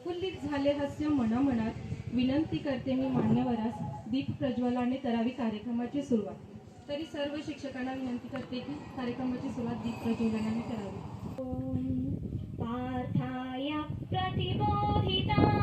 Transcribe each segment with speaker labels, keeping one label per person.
Speaker 1: प्रफुल्लित झाले हास्य मनामनात विनंती करते मी मान्यवरास दीप प्रज्वलाने करावी कार्यक्रमाची सुरुवात. तरी सर्व शिक्षकांना विनंती करते की कार्यक्रमाची सुरुवात दीप प्रज्वलनाने करावी
Speaker 2: पार्थाय प्रतिबोधिता.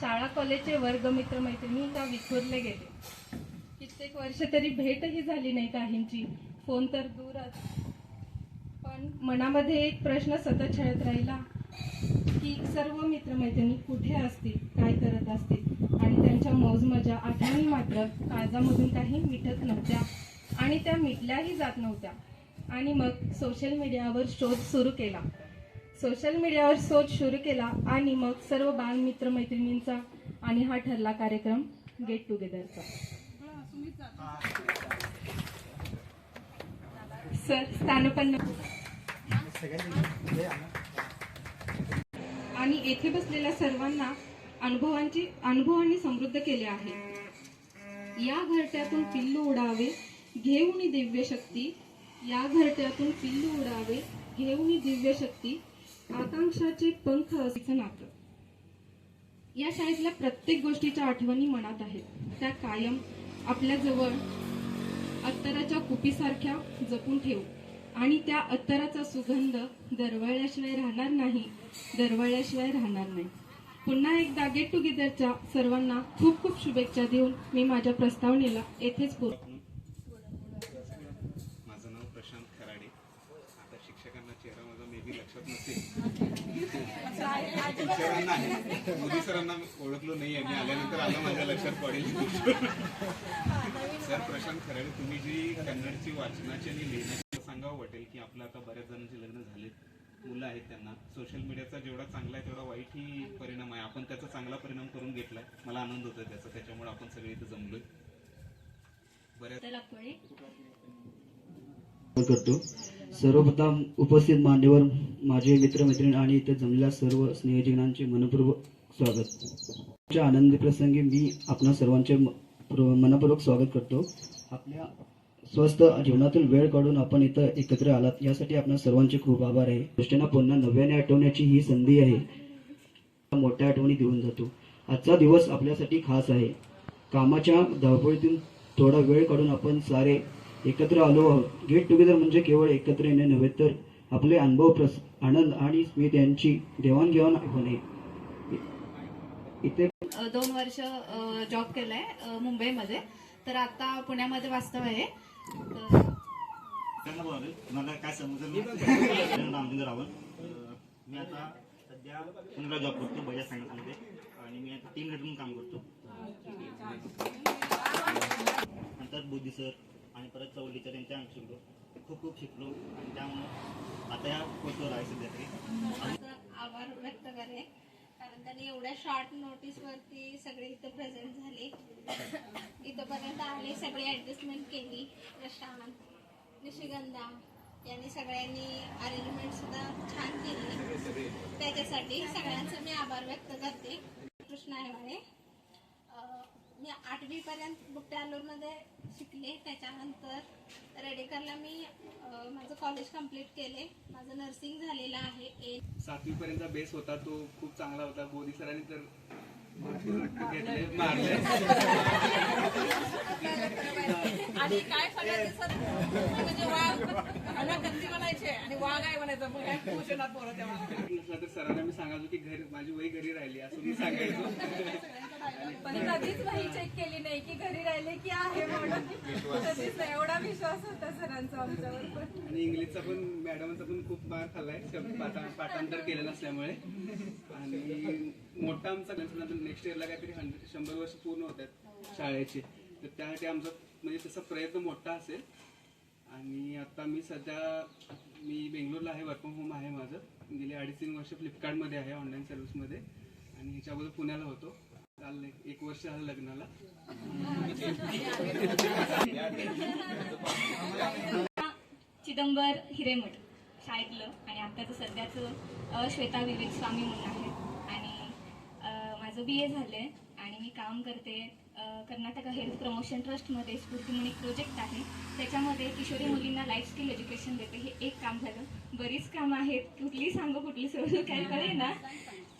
Speaker 1: शाळा कॉलेजचे वर्ग मित्र मैत्रिणी का विखुरले गेले. कित्येक वर्ष तरी भेटही झाली नाही काहींची. फोन तर दूरच. पण मनामध्ये एक प्रश्न सतत छळत राहिला की सर्व मित्रमैत्रिणी कुठे असतील काय करत असतील? आणि त्यांच्या मौजमजा आठवणी मात्र काळजामधून काही मिटत नव्हत्या. आणि त्या मिटल्याही जात नव्हत्या. आणि मग सोशल मीडियावर शोध सुरू केला. सोशल मीडियावर शोध सुरू केला आणि मग सर्व बालमित्र मैत्रिणींचा आणि हा ठरला कार्यक्रम गेट टुगेदरचा सर स्थानपन्न. आणि येथे बसलेल्या सर्वांना अनुभवांची अनुभवांनी समृद्ध केले आहे. या घरट्यातून पिल्लू उडावे घेऊन दिव्य शक्ती या घरट्यातून पिल्लू उडावे घेऊन दिव्य शक्ती आकांक्षाचे पंख असं नातं. या शाळेतल्या प्रत्येक गोष्टीच्या आठवणी मनात आहेत. त्या कायम आपल्या जवळ अत्तराच्या कुपीसारख्या जपून ठेवू. आणि त्या अत्तराचा सुगंध दरवळल्याशिवाय राहणार नाही दरवळल्याशिवाय राहणार नाही. पुन्हा एकदा गेट टुगेदरच्या सर्वांना खूप खूप शुभेच्छा देऊन मी माझ्या प्रस्तावनेला येथेच पूर्ण
Speaker 3: माझं नाव प्रशांत खराडे आता शिक्षकांना चेहरा माझा मे बी आहे मोदी सरांना मी ओळखलो नाही आहे मी आल्यानंतर आलं माझ्या लक्षात पडेल. सर प्रशांत खराडे तुम्ही जी कन्नडची वाचनाची आणि लिहिण्याची सांगावं वाटेल की आपलं आता बऱ्याच जणांचे लग्न झालेत मुलं आहेत त्यांना. सोशल मीडियाचा जेवढा चांगला आहे तेवढा वाईटही परिणाम आहे. आपण त्याचा चांगला परिणाम करून घेतलाय. मला आनंद होतोय त्याचा. त्याच्यामुळे आपण सगळे इथं जमलोय. बऱ्याच
Speaker 4: करतो. सर्वप्रथम उपस्थित मान्यवर माझे मित्रमैत्रिणी आणि इथे जमलेल्या सर्व स्नेहजनांचे मनपूर्वक स्वागत. आनंदी प्रसंगी मी आपणा सर्वांचे म- मनपूर्वक स्वागत करतो. आपल्या स्वस्त जीवनातून वेळ काढून आपण इथं एकत्र आलात यासाठी आपणा सर्वांचे खूप आभार आहे. दृष्टीनं पुन्हा नव्याने आठवण्याची ही संधी आहे. मोठ्या आठवणी देऊन जातो. आजचा दिवस आपल्यासाठी खास आहे. कामाच्या धावपळीतून थोडा वेळ काढून आपण सारे एकत्र आलो आहोत. गेट टुगेदर म्हणजे केवळ एकत्र येणे नव्हे तर आपले अनुभव प्रस आनंद आणि स्मित यांची देवाणघेवाण होणे. इथे
Speaker 5: दोन वर्ष जॉब केलाय मुंबईमध्ये. तर आता पुण्यामध्ये वास्तव आहे. तर
Speaker 6: त्यांना बोलावे मला काय समजलं रामचंद्र रावल. मी आता सध्या पुण्याला जॉब करतो बजाज फायनान्समध्ये. आणि मी आता टीम लीडर म्हणून काम करतो. नंतर बुद्धी सर परत चौली त्यांच्या यांच्या अंग शिकलो खूप खूप शिकलो आणि त्यामुळं आता या पोस्टवर आहे सध्या तरी.
Speaker 7: आभार व्यक्त करे कारण त्यांनी एवढ्या शॉर्ट नोटीसवरती सगळे इथं प्रेझेंट झाले. इथंपर्यंत आले सगळी ॲडजस्टमेंट केली. प्रशांत निशिगंधा यांनी सगळ्यांनी अरेंजमेंट सुद्धा छान केली. त्याच्यासाठी सगळ्यांचं मी आभार व्यक्त करते. कृष्णा हेवाळे. मी आठवीपर्यंत बुट्यालूरमध्ये शिकले त्याच्यानंतर रेडेकरला मी माझं कॉलेज कंप्लीट केले. माझं नर्सिंग झालेलं आहे. ए
Speaker 3: सातवी पर्यंत बेस होता तो खूप चांगला होता. मोदी सरांनी तर
Speaker 8: आणि काय मला गंदी म्हणायचे आणि वाघ आहे म्हणायचं. मग काय पोषणात पोरं तेव्हा.
Speaker 3: नसला तर सरांना मी सांगायचो की घरी माझी वही घरी राहिली असं मी सांगायचो.
Speaker 8: पण कधीच वही चेक केली नाही की घरी राहिले की आहे म्हणून. कधीच नाही. एवढा विश्वास होता सरांचा आमच्यावर पण.
Speaker 3: आणि इंग्लिशचा पण मॅडमचा पण खूप मार खाल्लाय. शब्द पाठा- पाठांतर केलं नसल्यामुळे आणि
Speaker 9: मोठा आमचा नेक्स्ट इयरला काहीतरी हंड्रेड शंभर वर्ष पूर्ण होत आहेत शाळेचे. तर त्यासाठी आमचा म्हणजे तसा प्रयत्न मोठा असेल. आणि आता मी सध्या मी बेंगलोरला आहे वर्क फ्रॉम होम आहे माझं. गेले अडीच तीन वर्ष फ्लिपकार्टमध्ये आहे ऑनलाईन सर्व्हिसमध्ये आणि ह्याच्या अगोदर पुण्याला होतो. चाललं एक वर्ष झालं लग्नाला.
Speaker 2: चिदंबर हिरेमठ शाळेतलं आणि आत्ताचं सध्याचं श्वेता विवेक स्वामी म्हणून आहे. आणि माझं बी ए झालं आहे आणि मी काम करते कर्नाटक हेल्थ प्रमोशन ट्रस्टमध्ये स्फूर्ती म्हणून एक प्रोजेक्ट आहे. त्याच्यामध्ये किशोरी मुलींना लाईफ स्किल एज्युकेशन देते. हे एक काम झालं. बरीच कामं आहेत. कुठली सांगू कुठली सोडू काय कळे ना.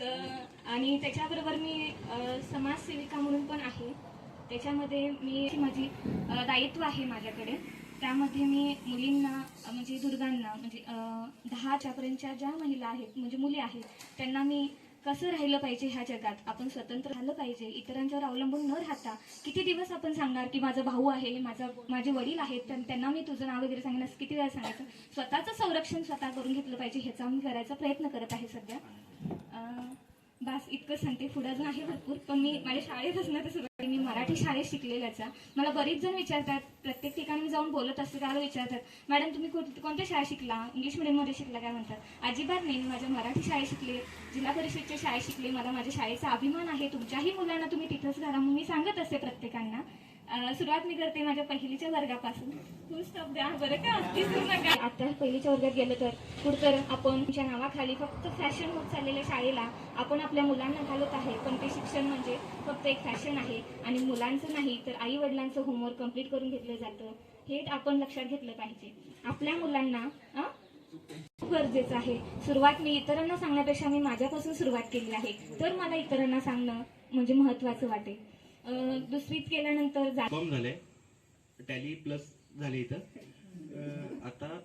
Speaker 2: तर आणि त्याच्याबरोबर मी समाजसेविका म्हणून पण आहे. त्याच्यामध्ये मी माझी दायित्व आहे माझ्याकडे. त्यामध्ये मी मुलींना म्हणजे दुर्गांना म्हणजे दहाच्यापर्यंतच्या ज्या महिला आहेत म्हणजे मुली आहेत त्यांना मी कसं राहिलं पाहिजे ह्या जगात? आपण स्वतंत्र राहिलं पाहिजे. इतरांच्यावर अवलंबून न राहता किती दिवस आपण सांगणार की माझा भाऊ आहे माझा माझे वडील आहेत त्यांना मी तुझं नाव वगैरे सांगण्यास किती वेळा सांगायचं? स्वतःचं संरक्षण स्वतः करून घेतलं पाहिजे ह्याचा मी करायचा प्रयत्न करत आहे सध्या. बस इतकं सांगते पुढे अजून आहे भरपूर पण मी माझ्या शाळेपासून तर तसं मी मराठी शाळेत शिकलेल्याचा मला बरीच जण विचारतात प्रत्येक ठिकाणी मी जाऊन बोलत असते त्याला विचारतात मॅडम तुम्ही कोण- कोणत्या शाळेत शिकला? इंग्लिश मिडियममध्ये शिकला काय? म्हणतात. अजिबात नाही मी माझ्या मराठी शाळेत शिकले जिल्हा परिषदच्या शाळेत शिकले मला माझ्या शाळेचा अभिमान आहे तुमच्याही मुलांना तुम्ही तिथंच घाला म्हणून मी सांगत असते प्रत्येकांना. सुरुवात मी करते माझ्या पहिलीच्या वर्गापासून. फुल स्टॉप द्या. बरं का? विसरू नका. आता पहिलीच्या वर्गात गेलं तर पुढं तर आपण तुमच्या नावाखाली फक्त फॅशन होत चाललेल्या शाळेला आपण आपल्या मुलांना घालत आहे. पण ते शिक्षण म्हणजे फक्त एक फॅशन आहे आणि मुलांचं नाही तर आई वडिलांचं होमवर्क कंप्लीट करून घेतलं जातं. हे आपण लक्षात घेतलं पाहिजे. आपल्या मुलांना गरजेचं आहे. सुरुवात मी इतरांना सांगण्यापेक्षा मी माझ्यापासून सुरुवात केली आहे. तर मला इतरांना सांगणं म्हणजे महत्वाचं वाटेल. दुसरीत केल्यानंतर
Speaker 6: फॉर्म झाले. टॅली प्लस झाले इथं. आता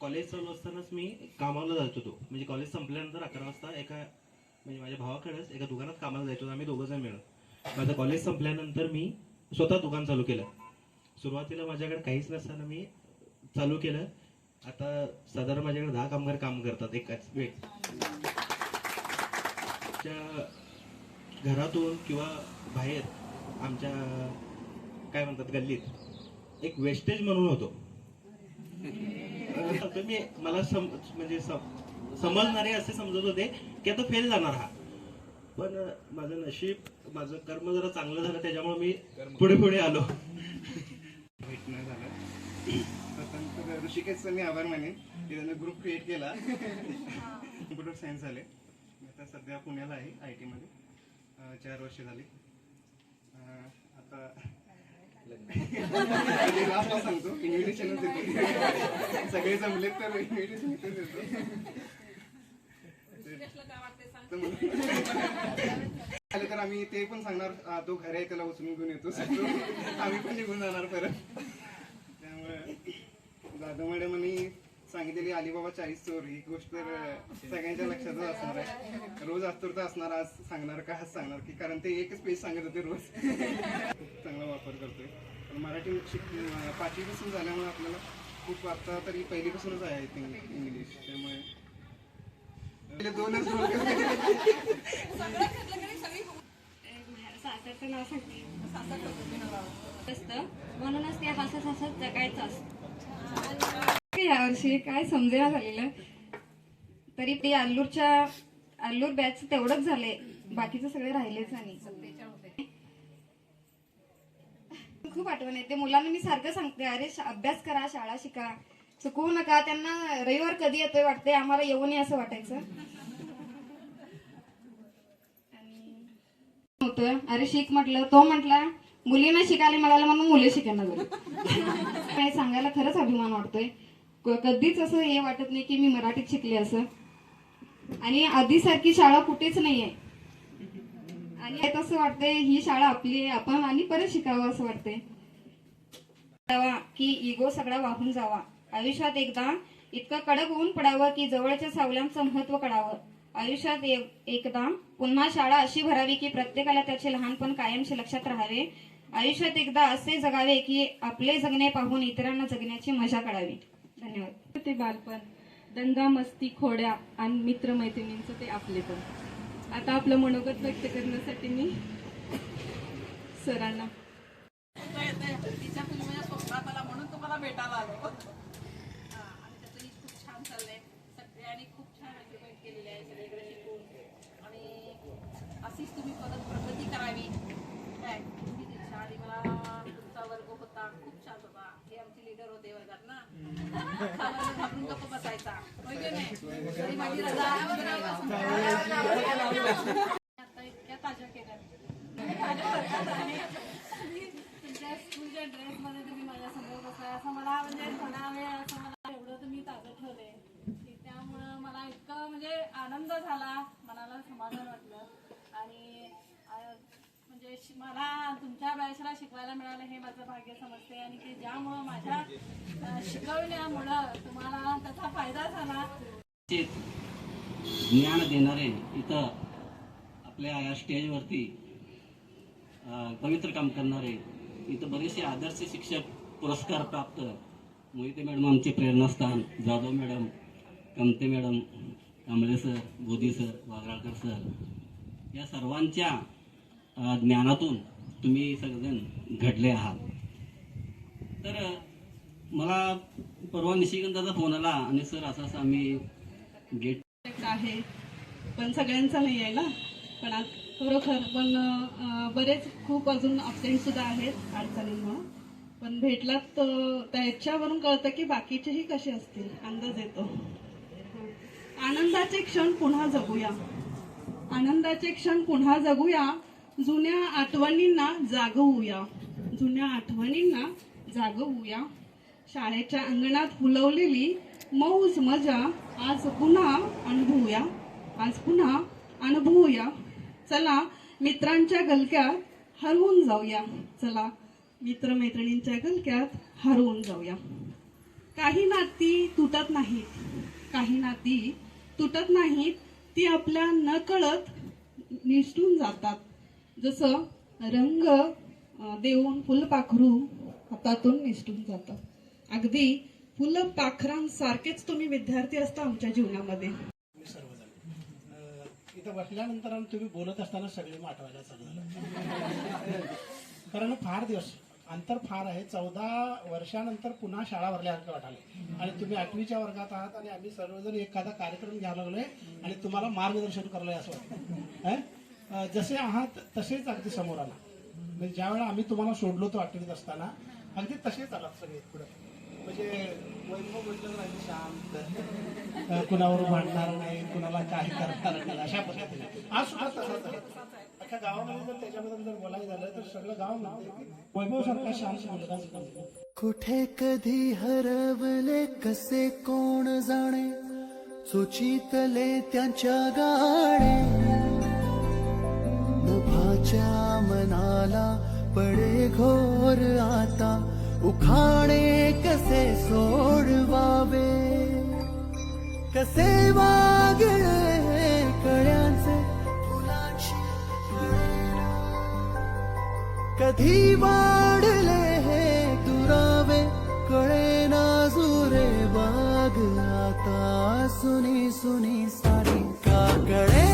Speaker 6: कॉलेज चालू असतानाच मी कामाला जात होतो. म्हणजे कॉलेज संपल्यानंतर अकरा वाजता एका म्हणजे माझ्या भावाकडेच एका दुकानात कामाला जायचो आम्ही दोघं जण मिळून माझं कॉलेज संपल्यानंतर मी स्वतः दुकान चालू केलं. सुरुवातीला माझ्याकडे काहीच नसताना मी चालू केलं. आता साधारण माझ्याकडे दहा कामगार काम करतात एकाच वेळ घरातून किंवा बाहेर आमच्या काय म्हणतात गल्लीत एक वेस्टेज म्हणून होतो. मी मला सम म्हणजे सम- समजणारे असे समजत होते की आता फेल जाणार हा. पण माझं नशीब माझं कर्म जरा चांगलं झालं त्याच्यामुळे मी पुढे पुढे आलो.
Speaker 9: भेटणं झालं. प्रथम ऋषिकेशचा मी आभार मानेन. की त्याने ग्रुप क्रिएट केला. कम्प्युटर सायन्स झाले. मी आता सध्या पुण्याला आहे आय टीमध्ये चार वर्ष झाली. आता लास्टला सांगतो इन्व्हिटेशनच देतो सगळे जमलेत तर इन्व्हिटेशन इथेच देतो तर आम्ही ते पण सांगणार "आ, तो घर आहे त्याला उचलून घेऊन येतो. आम्ही पण निघून जाणार परत. सांगितलेली अलिबाबा चाळीस चोर ही गोष्ट तर सगळ्यांच्या लक्षातच असणार आहे. रोज आतुरता असणार आज सांगणार का आज सांगणार की कारण ते एकच पेज सांगत होते रोज. चांगला वापर करतोय. पण मराठी शिक पाचवीपासून झाल्यामुळे आपल्याला खूप आता तरी पहिलीपासूनच आहे आय थिंक इंग्लिश त्यामुळे पहिले दोनच दोन
Speaker 5: सासरचं नाव सांगते. म्हणूनच ते हसत हसत जगायचं असतं. यावर्षी काय समजेना झालेलं. तरी ते आल्लूरच्या आल्लूर बॅच तेवढंच झाले बाकीचं सगळे राहिलेच आणि. खूप आठवण येते. मुलांना मी सारखं सांगते अरे अभ्यास करा शाळा शिका. चुकवू नका. त्यांना रविवार कधी येतोय वाटते आम्हाला येऊ नये असं वाटायचं. होतं. अरे शिक म्हटलं. तो म्हटला मुलींना शिकायला मिळालं म्हणून मुले शिकायला झाली काय सांगायला खरंच अभिमान वाटतोय. कधीच असं हे वाटत नाही की मी मराठीत शिकले असं. आणि आधीसारखी शाळा कुठेच नाही आहे. आणि असं वाटतंय ही शाळा आपली आहे आपण आणि परत शिकावं असं वाटतंय. की इगो सगळा वाहून जावा. आयुष्यात एकदा इतकं कडक ऊन पडावं की जवळच्या सावल्यांचं महत्त्व कळावं. आयुष्यात एक- एकदा पुन्हा शाळा अशी भरावी की प्रत्येकाला त्याचे लहानपण कायमचे लक्षात राहावे. आयुष्यात एकदा असे जगावे की आपले जगणे पाहून इतरांना जगण्याची मजा कळावी. धन्यवाद.
Speaker 1: ते बालपण दंगा मस्ती खोड्या आणि मित्रमैत्रिणींचं ते आपले पण.
Speaker 10: आता आपलं मनोगत व्यक्त करण्यासाठी मी सरांना
Speaker 8: तिच्या फिल्मीच्या म्हणून तुम्हाला भेटायला आलो हा, आणि त्याचंही खूप छान चाललंय सगळ्यांनी खूप छान अचिव्हमेंट केलेली आहे सगळीकडे शिकून आणि अशीच तुम्ही परत प्रगती करावी काय ही इच्छा आणि मला तुमचा वर्ग होता खूप छान होता हे आमचे लीडर होते वर्गात ना अख्खा वर्ग घाबरून गप्प बसायचा होय की नाही तरी माझी रजा आता इतक्या ताज्या केल्या माझ्या वर्गात तुमच्या स्कूलच्या ड्रेसमध्ये तुम्ही माझ्यासमोर बसलाय असं मला म्हणजे म्हणावे असं मला एवढं तुम्ही ताजं ठेवलंय की त्यामुळं मला इतकं म्हणजे आनंद झाला मनाला समाधान वाटलं. आणि म्हणजे मला तुमच्या बॅचला शिकवायला मिळालं हे माझं भाग्य समजते आणि की ज्यामुळं माझ्या शिकवल्यामुळं तुम्हाला त्याचा फायदा झाला.
Speaker 11: ज्ञान देणारे इथं आपल्या या स्टेजवरती पवित्र काम करणारे इथं बरेचसे आदर्श शिक्षक पुरस्कार प्राप्त मोहिते मॅडम आमचे प्रेरणास्थान Jadhav madam Kamte madam Kamble sir Bodhi sir Wagralkar sir या सर्वांच्या ज्ञानातून तुम्ही सगळेजण घडले आहात. तर मला परवा निशिगंधाचा फोन आला आणि सर असं असं आम्ही गेट
Speaker 10: आहे. पण सगळ्यांचा नाही आहे ना? पण आज खरोखर पण बरेच खूप अजून अपडेट सुद्धा आहेत अडचणींमुळं. पण भेटलात तर त्याच्यावरून कळतं की बाकीचेही कसे असतील? अंदाज येतो. आनंदाचे क्षण पुन्हा जगूया. आनंदाचे क्षण पुन्हा जगूया. जुन्या आठवणींना जागवूया. जुन्या आठवणींना जागवूया. शाळेच्या अंगणात फुलवलेली मौज मजा आज पुन्हा अनुभवूया. आज पुन्हा अनुभवूया. चला मित्रांच्या गलक्यात हरवून जाऊया. चला मित्रमैत्रिणींच्या गलक्यात हरवून जाऊया. काही नाती तुटत नाहीत. काही नाती तुटत नाहीत. ती आपल्या नकळत निसटून जातात. जसं रंग देऊन फुलपाखरू हातातून निसटून जातं. अगदी फुलपाखरांसारखेच तुम्ही विद्यार्थी असता आमच्या जीवनामध्ये.
Speaker 12: सर्वजण इथं बसल्यानंतर आणि तुम्ही बोलत असताना सगळे आठवायला चालू झालं कारण फार दिवस अंतर फार आहे. चौदा वर्षानंतर पुन्हा शाळा भरल्यासारखं वाटाले आणि तुम्ही आठवीच्या वर्गात आहात आणि आम्ही सर्वजण एखादा कार्यक्रम घ्यायला लागलोय आणि तुम्हाला मार्गदर्शन करलोय असं वाटतं. जसे आहात तसेच अगदी समोर आला. म्हणजे ज्यावेळेला आम्ही तुम्हाला सोडलो तो आठवीत असताना अगदी तसेच आलात सगळे पुढे. म्हणजे वैभव म्हटलं तर शांत. कुणावर भांडणार नाही कुणाला काही करणार नाही अशा पद्धतीने. आज सुद्धा तसंच अख्ख्या गावामध्ये जर त्याच्याबद्दल जर बोलायचं झालं तर सगळं गाव म्हणते वैभव सारखा शांत मुलगा
Speaker 13: कुठे कधी हरवले कसे कोण जाणे? सुचितले त्यांच्या गाणे. नभाच्या मनाला पडे घोर आता. उखाणे कसे सोडवावे? कसे वागळे कळ्यांचे? फुलांची कधी वाढले हे दुरावे? कळे ना सुरे बाग. आता सुनी सुनी सारी का कळे